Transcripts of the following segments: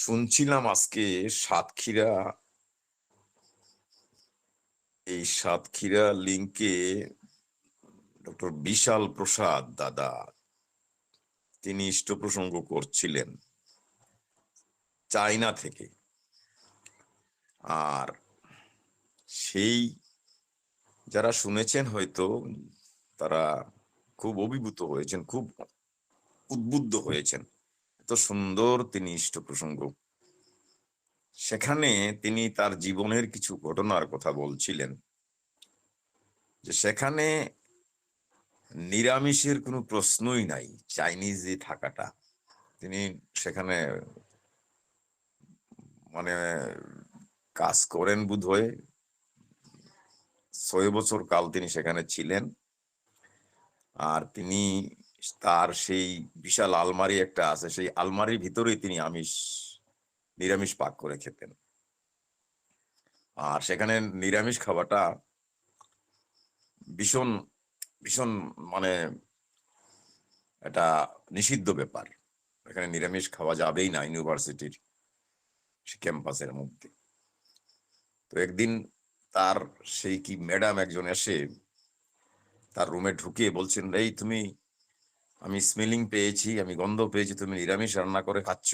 শুনছিলাম আজকে সাতক্ষীরা, এই সাতক্ষীরা লিঙ্কে ডক্টর বিশাল প্রসাদ দাদা, তিনি ইষ্ট প্রসঙ্গ করছিলেন চায়না থেকে। আর সেই যারা শুনেছেন হয়তো, তারা খুব অভিভূত হয়েছেন, খুব উদ্বুদ্ধ হয়েছেন। এত সুন্দর তিনি ইষ্ট প্রসঙ্গ। সেখানে তিনি তার জীবনের কিছু ঘটনার কথা বলছিলেন। যে সেখানে নিরামিষের কোনো প্রশ্নই নাই, চাইনিজে থাকাটা। তিনি সেখানে মানে কাজ করেন বোধ হয়ে ছয় বছর কাল তিনি সেখানে ছিলেন। আর তিনি তার সেই বিশাল আলমারি একটা আছে, সেই আলমারির ভিতরেই তিনি আমিষ, নিরামিষ পাক করে খেতেন। আর সেখানে নিরামিষ খাওয়াটা ভীষণ ভীষণ মানে এটা নিষিদ্ধ ব্যাপার। এখানে নিরামিষ খাওয়া যাবেই না ইউনিভার্সিটির ক্যাম্পাসের মধ্যে। তো একদিন তার সেই কি ম্যাডাম একজন এসে তার রুমে ঢুকে বলছেন, এই তুমি আমি স্মেলিং পেয়েছি, আমি গন্ধ পেয়েছি, তুমি নিরামিষ রান্না করে খাচ্ছ।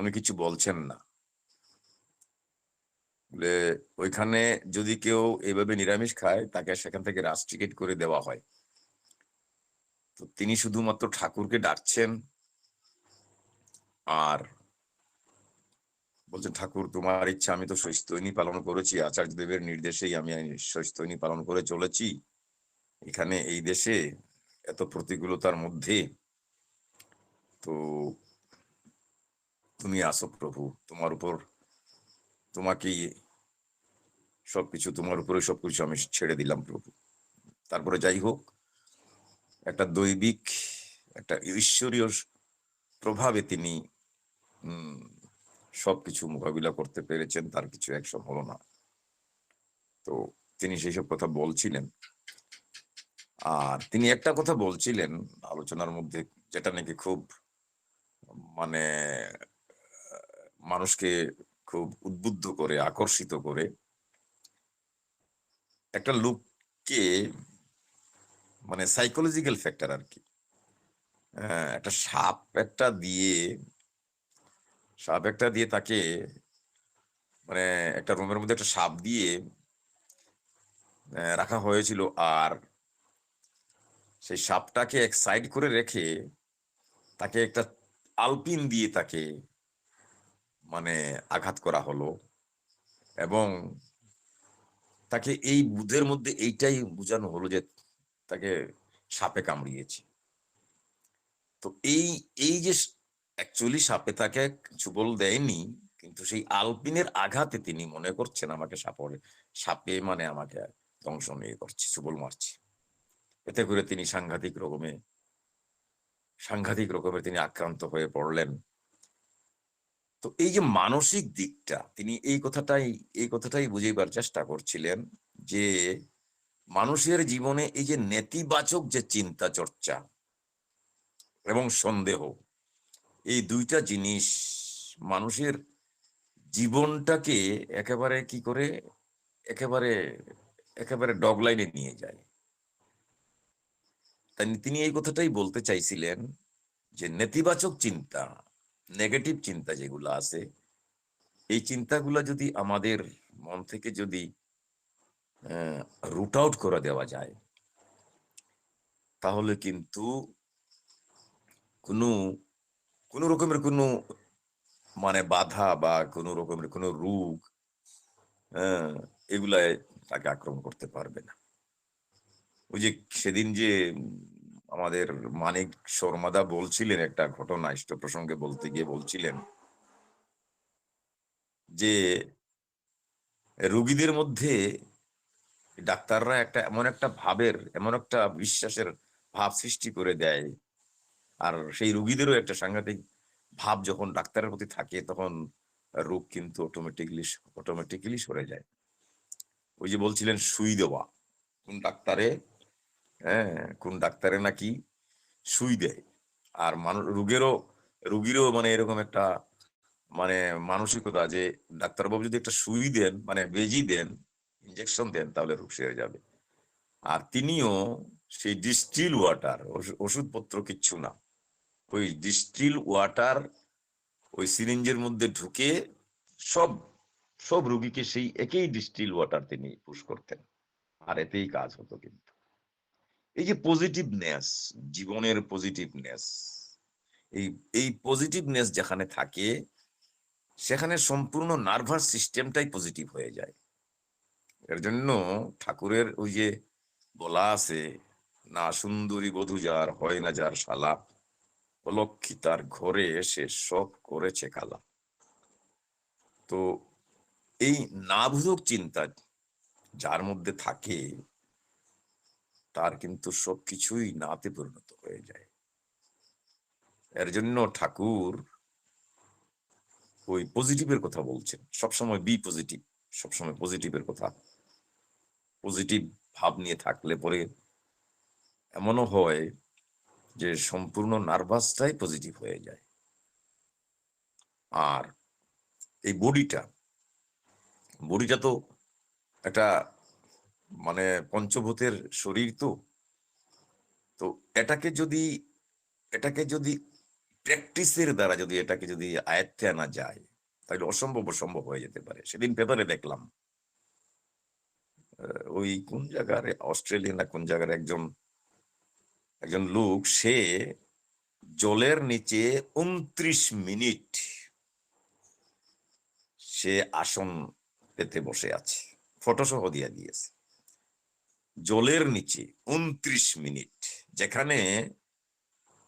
উনি কিছু বলছেন না। বলে ওইখানে যদি কেউ এইভাবে নিরামিষ খায়, তাকে সেখান থেকে রাস টিকিট করে দেওয়া হয়। তো তিনি শুধুমাত্র ঠাকুরকে ডাকছেন আর বলছেন, ঠাকুর, তোমার ইচ্ছা, আমি তো সৈস্তৈনী পালন করেছি। আচার্য দেবের নির্দেশেই আমি সৈস্তৈনী পালন করে চলেছি। এখানে এই দেশে এত প্রতিকূলতার মধ্যে। তো তুমি আসো প্রভু, তোমার উপর তোমাকেই সবকিছু, তোমার উপরে সবকিছু আমি ছেড়ে দিলাম প্রভু। তারপরে যাই হোক, একটা দৈবিক, একটা ঈশ্বরীয় প্রভাবে তিনি সবকিছু মোকাবিলা করতে পেরেছেন, তার কিছু অ্যাকশন হলো না তো তিনি সেই সব কথা বলছিলেন। আর তিনি একটা কথা বলছিলেন আলোচনার মধ্যে যেটা নাকি খুব মানে মানুষকে খুব উদ্বুদ্ধ করে আকর্ষিত করে। একটা লোককে মানে সাইকোলজিক্যাল ফ্যাক্টর আর কি। আহ, একটা সাপ একটা দিয়ে সাপ একটা দিয়ে তাকে মানে একটা রুমের মধ্যে একটা সাপ দিয়ে রাখা হয়েছিল। আর সেই সাপটাকে এক সাইড করে রেখে তাকে একটা আলপিন দিয়ে তাকে মানে আঘাত করা হলো এবং তাকে এই বুধের মধ্যে এইটাই বোঝানো হলো যে তাকে সাপে কামড়িয়েছে। তো এই এই যে অ্যাকচুয়ালি সাপে তাকে চুবল দেয়নি, কিন্তু সেই আলপিনের আঘাতে তিনি মনে করছেন আমাকে সাপরে, সাপে মানে আমাকে দংশন ইয়ে করছে চুবল মারছে। এতে করে তিনি সাংঘাতিক রকমে, সাংঘাতিক রকমের তিনি আক্রান্ত হয়ে পড়লেন। তো এই যে মানসিক দিকটা, তিনি এই কথাটাই এই কথাটাই বুঝিবার চেষ্টা করছিলেন যে মানুষের জীবনে এই যে নেতিবাচক যে চিন্তা চর্চা এবং সন্দেহ, এই দুইটা জিনিস মানুষের জীবনটাকে একেবারে কি করে, একেবারে একেবারে ডগলাইনে নিয়ে যায়। তিনি এই কথাটাই বলতে চাইছিলেন যে নেতিবাচক চিন্তা নেগেটিভ চিন্তা যেগুলো আছে, এই চিন্তাগুলো যদি আমাদের মন থেকে যদি রুট আউট করে দেওয়া যায়, তাহলে কিন্তু কোনো কোনো রকমের কোনো মানে বাধা বা কোনো রকমের কোনো রোগ এগুলায় তাকে আক্রমণ করতে পারবে না। ওই যে সেদিন যে আমাদের মানিক শর্মাদা বলছিলেন একটা ঘটনা, ইষ্ট প্রসঙ্গে বলতে গিয়ে বলছিলেন যে, রুগীদের মধ্যে ডাক্তাররা একটা এমন একটা ভাবের, এমন একটা বিশ্বাসের ভাব সৃষ্টি করে দেয়। আর সেই রুগীদেরও একটা সাংঘাতিক ভাব যখন ডাক্তারের প্রতি থাকে, তখন রোগ কিন্তু অটোমেটিকলি অটোমেটিক্যালি সরে যায়। ওই যে বলছিলেন, সুই দেওয়া। কোন ডাক্তারে হ্যাঁ কোন ডাক্তারে নাকি সুই দেয়। আর মানুষ রোগেরও, রুগীরও মানে এরকম একটা মানে মানসিকতা যে ডাক্তারবাবু যদি একটা সুই দেন মানে বেজি দেন ইঞ্জেকশন দেন, তাহলে রোগ সেরে যাবে। আর তিনিও সেই ডিস্টিল ওয়াটার ওষুধপত্র কিচ্ছু না। ওই ডিস্টিল ওয়াটার ওই সিরিঞ্জের মধ্যে ঢুকে সব সব রুগীকে সেই একই ডিস্টিল ওয়াটার তিনি পুশ করতেন। আর এতেই কাজ হতো কিন্তু। এই যে পজিটিভনেস জীবনের পজিটিভনেস এই এই পজিটিভনেস যেখানে থাকে, সেখানে সম্পূর্ণ নার্ভাস সিস্টেমটাই পজিটিভ হয়ে যায়। এর জন্য ঠাকুরের ওই যে বলা আছে, না সুন্দরী বধূ যার হয় না যার শালা, অলক্ষী তার ঘরে এসে সব করেছে কালা। তো এই নাবোধক চিন্তা যার মধ্যে থাকে তার কিন্তু সবকিছুই নাতে পরিণত হয়ে যায়। এর জন্য ঠাকুর ওই পজিটিভের কথা বলছেন। সবসময় বি পজিটিভ সবসময় পজিটিভের কথা। পজিটিভ ভাব নিয়ে থাকলে পরে এমনও হয় যে সম্পূর্ণ নার্ভাসটাই পজিটিভ হয়ে যায়। আর এই বডিটা বডিটা তো একটা মানে পঞ্চভূতের শরীর তো। তো এটাকে যদি এটাকে যদি প্র্যাকটিসের দ্বারা যদি এটাকে যদি আয়ত্তে আনা যায়, তাহলে অসম্ভব অসম্ভব হয়ে যেতে পারে। সেদিন পেপারে দেখলাম ওই কোন জায়গার অস্ট্রেলিয়া না কোন জায়গার একজন একজন লোক, সে জলের নিচে উনত্রিশ মিনিট সে আসন পেতে বসে আছে ফটো সহ দিয়ে দিয়েছে। জলের নিচে উনত্রিশ মিনিট, যেখানে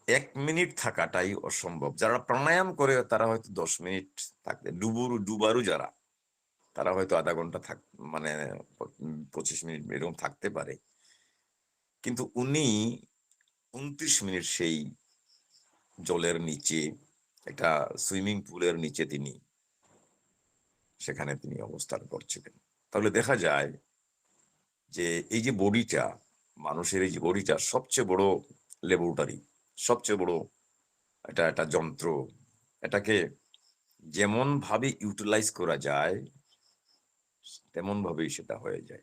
এক মিনিট থাকাটাই অসম্ভব। যারা প্রাণায়াম করে, তারা হয়তো দশ মিনিট থাকতে, ডুবুর, ডুবারু যারা, তারা হয়তো আধা ঘণ্টা থাক মানে পঁচিশ মিনিট এরকম থাকতে পারে। কিন্তু উনি উনত্রিশ মিনিট সেই জলের নিচে, একটা সুইমিং পুলের নিচে তিনি, সেখানে তিনি অবস্থান করছিলেন। তাহলে দেখা যায় যে এই যে বডিটা মানুষের এই যে বডিটা সবচেয়ে বড় ল্যাবরেটরি সবচেয়ে বড় এটা একটা যন্ত্র। এটাকে যেমন ভাবে ইউটিলাইজ করা যায় তেমন ভাবেই সেটা হয়ে যায়।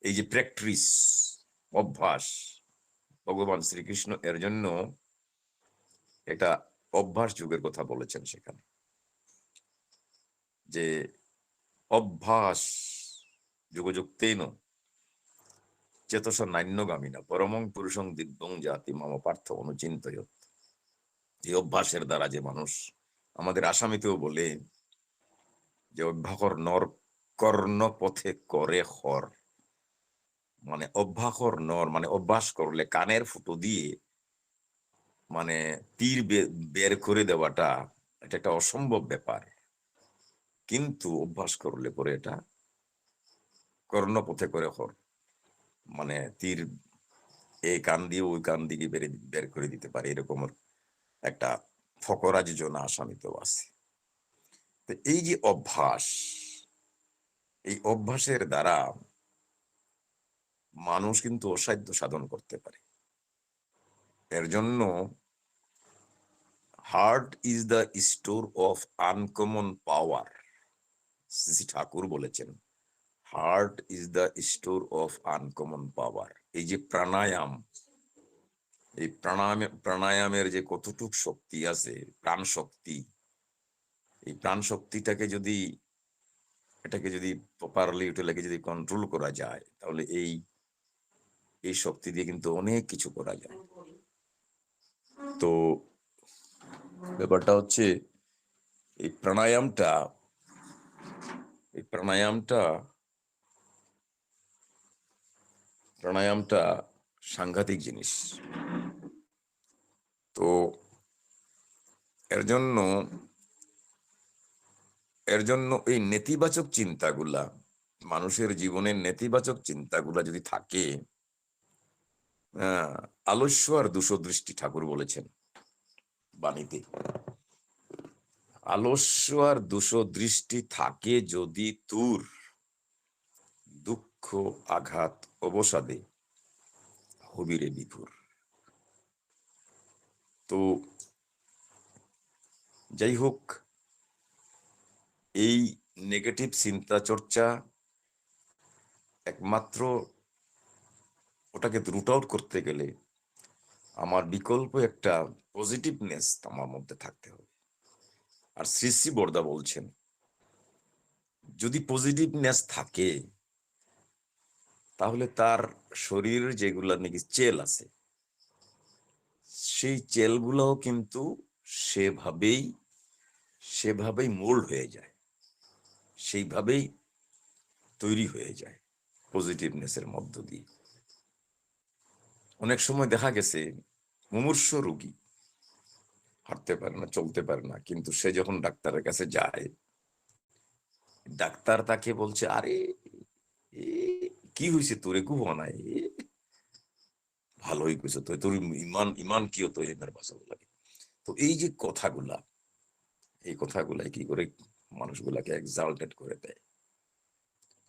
এই যে প্র্যাকটিস অভ্যাস, ভগবান শ্রীকৃষ্ণ এর জন্য একটা অভ্যাস যুগের কথা বলেছেন সেখানে। যে অভ্যাস যুগযুক্তেন চেতস নান্যগামিনা পরমং পুরুষং দিব্যং জাতি মাম পার্থ অনুচিন্তয়ত। এই অভ্যাসের দ্বারা যে মানুষ আমাদের আসামিতেও বলে যে অভ্যাকর নর কর্ণ পথে করে হর। মানে অভ্যাকর নর মানে অভ্যাস করলে কানের ফুটো দিয়ে মানে তীর বের করে দেওয়াটা এটা একটা অসম্ভব ব্যাপার। কিন্তু অভ্যাস করলে পরে এটা কর্ণপথে করে হর। মানে তীর এই কান দিয়ে ওই কান দিকে বের বের করে দিতে পারে, এরকম একটা ফকরা যোজনা আসামিতেও আছে। তো এই যে অভ্যাস, এই অভ্যাসের দ্বারা মানুষ কিন্তু অসাধ্য সাধন করতে পারে। এর জন্য heart is the store of uncommon power Shri Thakur বলেছেন। Heart is the store of uncommon power এই যে প্রাণায়াম, এই প্রাণায়াম, প্রাণায়ামের যে কতটুক শক্তি আছে প্রাণ শক্তি এই প্রাণ শক্তিটাকে যদি, এটাকে যদি প্রপারলি এটাকে যদি কন্ট্রোল করা যায়, তাহলে এই এই শক্তি দিয়ে কিন্তু অনেক কিছু করা যায়। তো ব্যাপারটা হচ্ছে, এই প্রাণায়ামটা এই প্রাণায়ামটা প্রাণায়ামটা সাংঘাতিক জিনিস। তো এর জন্য এর জন্য এই নেতিবাচক চিন্তাগুলা, মানুষের জীবনের নেতিবাচক চিন্তাগুলা যদি থাকে আলস্য আর দুশো দৃষ্টি ঠাকুর বলেছেন বাণীতে। আলস্য আর দুশো দৃষ্টি থাকে যদি তুর, দুঃখ, আঘাত অবসাদে হবিরে বিপুর তো যাই হোক এই নেগেটিভ চিন্তা চর্চা একমাত্র ওটাকে রুট আউট করতে গেলে আমার বিকল্প একটা পজিটিভনেস আমার মধ্যে থাকতে হবে। আর শ্রী শ্রী বর্দা বলছেন, যদি পজিটিভনেস থাকে তাহলে তার শরীর যেগুলা নাকি চেল আছে, সেই চেলগুলোও কিন্তু সেভাবেই সেভাবেই মোল্ড হয়ে যায়, সেইভাবেই তৈরি হয়ে যায় পজিটিভনেসের মধ্য দিয়ে। অনেক সময় দেখা গেছে, মুমূর্ষ রোগী হাঁটতে পারে না, চলতে পারে না, কিন্তু সে যখন ডাক্তারের কাছে যায়, ডাক্তার তাকে বলছে, আরে কি হয়েছে তোরে কুহ নাই ভালোই কইছে তো, তোর ইমান ইমান কি হতো ভাষা লাগে। তো এই যে কথাগুলা, এই কথাগুলাই কি করে মানুষগুলাকে এক্সাল্টেড করে দেয়?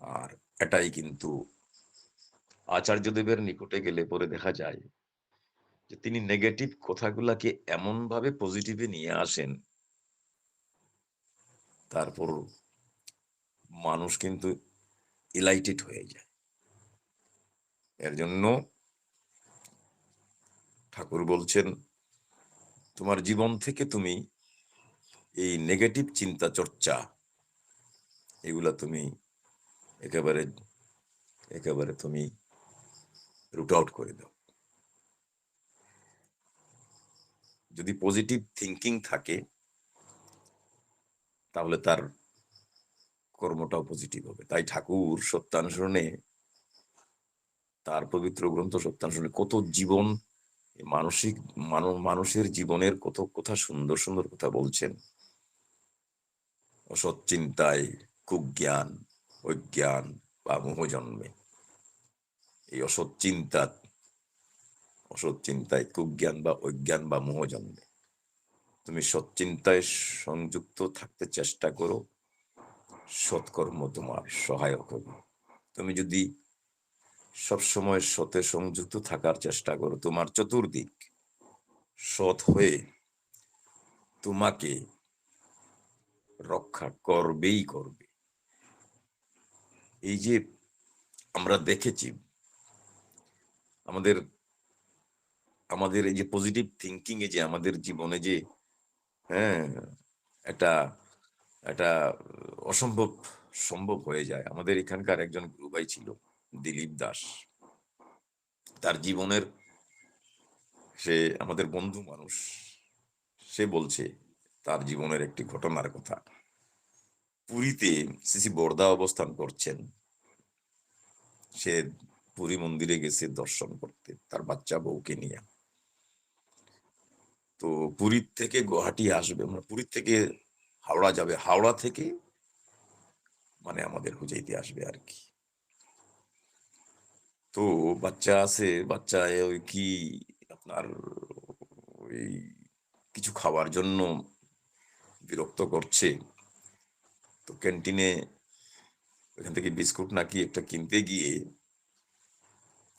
আর এটাই কিন্তু আচার্যদেবের নিকটে গেলে পরে দেখা যায় যে তিনি নেগেটিভ কথাগুলাকে এমন ভাবে পজিটিভে নিয়ে আসেন, তারপর মানুষ কিন্তু ইলাইটেড হয়ে যায়। এর জন্য ঠাকুর বলছেন, তোমার জীবন থেকে তুমি এই নেগেটিভ চিন্তা চর্চা, এগুলা তুমি একেবারে একেবারে তুমি রুট আউট করে দাও। যদি পজিটিভ থিঙ্কিং থাকে, তাহলে তার কর্মটাও পজিটিভ হবে। তাই ঠাকুর সত্যানুসরণে তার পবিত্র গ্রন্থ সত্যানুসরণে কত জীবন মানসিক মানুষের জীবনের কত কথা সুন্দর সুন্দর কথা বলছেন। অসৎ চিন্তায় কুজ্ঞান, অজ্ঞান বা মোহ জন্মে। এই অসৎ চিন্তা, অসৎ চিন্তায় কুজ্ঞান বা অজ্ঞান বা মোহ জন্মে। তুমি সৎচিন্তায় সংযুক্ত থাকতে চেষ্টা করো, সৎকর্ম তোমার সহায়ক হবে। তুমি যদি সবসময় সতে সংযুক্ত থাকার চেষ্টা করো তোমার চতুর্দিক। সৎ হয়ে তোমাকে রক্ষা করবেই করবে। এই যে আমরা দেখেছি, আমাদের আমাদের এই যে পজিটিভ থিঙ্কিং এ যে আমাদের জীবনে যে হ্যাঁ একটা একটা অসম্ভব, সম্ভব হয়ে যায়। আমাদের এখানকার একজন গুরু ভাই ছিল। দিলীপ দাস। তার জীবনের সে আমাদের বন্ধু মানুষ, সে বলছে, তার জীবনের একটি ঘটনার কথা। পুরীতে সিসি বর্দা অবস্থান করছেন। সে পুরী মন্দিরে গেছে দর্শন করতে, তার বাচ্চা বউকে নিয়ে। তো পুরীর থেকে গুয়াহাটি আসবে মানে পুরীর থেকে হাওড়া যাবে। হাওড়া থেকে মানে আমাদের হুজাইতে আসবে আর কি। তো বাচ্চা আছে বাচ্চা ওই কি আপনার ওই কিছু খাওয়ার জন্য বিরক্ত করছে, তো ক্যান্টিনে ওখান থেকে বিস্কুট নাকি একটা কিনতে গিয়ে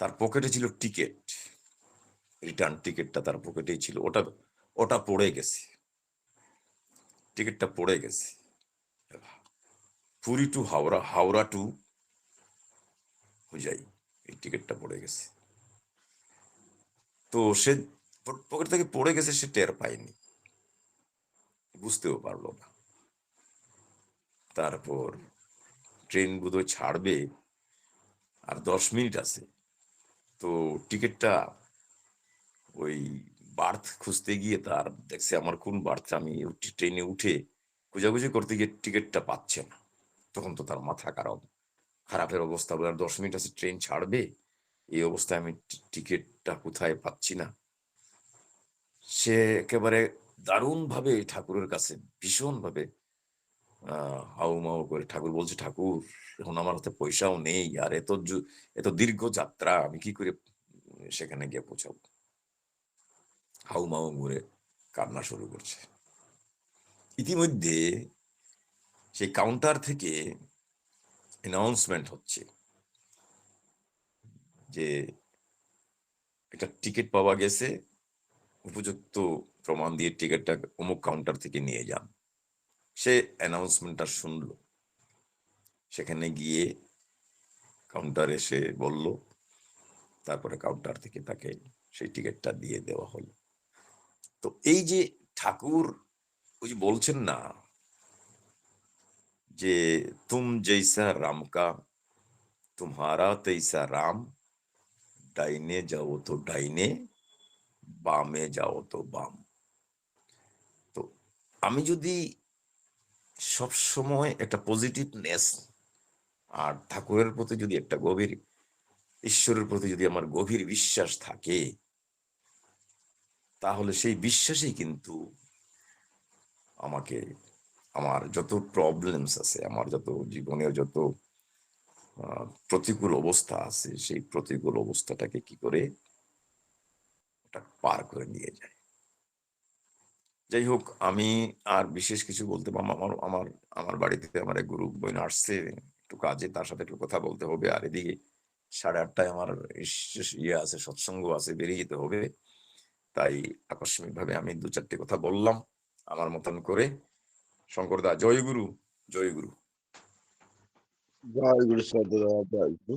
তার পকেটে ছিল টিকিট, রিটার্ন টিকিটটা তার পকেটেই ছিল, ওটা ওটা পড়ে গেছে, টিকিটটা পড়ে গেছে। Puri to Howrah Howrah to Hojai. এই টিকিটটা পড়ে গেছে। তো সে পকেট থেকে পড়ে গেছে, সে টের পায়নি। বুঝতেও পারল না। তারপর ট্রেন বোধহয় ছাড়বে আর দশ মিনিট আছে। তো টিকিটটা ওই বার্থ খুঁজতে গিয়ে তার দেখছে আমার কোন বার্থ, আমি ট্রেনে উঠে খোঁজাখুঁজি করতে গিয়ে টিকিটটা পাচ্ছে না। তখন তো তার মাথা খারাপ খারাপের অবস্থা বলে দশ মিনিট আছে, ট্রেন ছাড়বে? এই অবস্থায় আমি টিকিটটা কোথায় পাচ্ছি না। সে একেবারে দারুণ ভাবে ঠাকুরের কাছে ভীষণ ভাবে করে ঠাকুর বলছে, ঠাকুর, এখন আমার হাতে পয়সাও নেই, আর এত এত দীর্ঘ যাত্রা, আমি কি করে সেখানে গিয়ে পৌঁছাবো? হাউ মাউ করে কান্না শুরু করছে। ইতিমধ্যে সেই কাউন্টার থেকে অ্যানাউন্সমেন্ট হচ্ছে যে একটা টিকিট পাওয়া গেছে, উপযুক্ত প্রমাণ দিয়ে টিকিটটা অমুক কাউন্টার থেকে নিয়ে যান। সে অ্যানাউন্সমেন্টটা শুনলো। সেখানে গিয়ে কাউন্টার এসে বলল, তারপরে কাউন্টার থেকে তাকে সেই টিকিটটা দিয়ে দেওয়া হলো। তো এই যে ঠাকুর, ওই যে বলছেন না যে তুম জৈসা রামকা তুমারা তৈসা রাম, ডাইনে যাও তো ডাইনে, বামে যাও তো বাম। তো আমি যদি সব সময় একটা পজিটিভনেস আর ঠাকুরের প্রতি যদি একটা গভীর, ঈশ্বরের প্রতি যদি আমার গভীর বিশ্বাস থাকে, তাহলে সেই বিশ্বাসই কিন্তু আমাকে আমার যত প্রবলেমস আছে, আমার যত জীবনের যত প্রতিকূল অবস্থা আছে, সেই প্রতিকূল অবস্থাটাকে কি করে ওটা পার করে নিয়ে যায়। যাই হোক, আমি আর বিশেষ কিছু বলতে পারব আমার আমার আমার বাড়িতে আমার এক গুরু বোন আসছে, একটু কাজে, তার সাথে একটু কথা বলতে হবে। আর এদিকে সাড়ে আটটায় আমার ইয়ে আছে, সৎসঙ্গ আছে, বেরিয়ে যেতে হবে। তাই আকস্মিক ভাবে আমি দু চারটে কথা বললাম, আমার মতন করে। শঙ্করদা জয় গুরু জয় গুরু। জয় গুরু।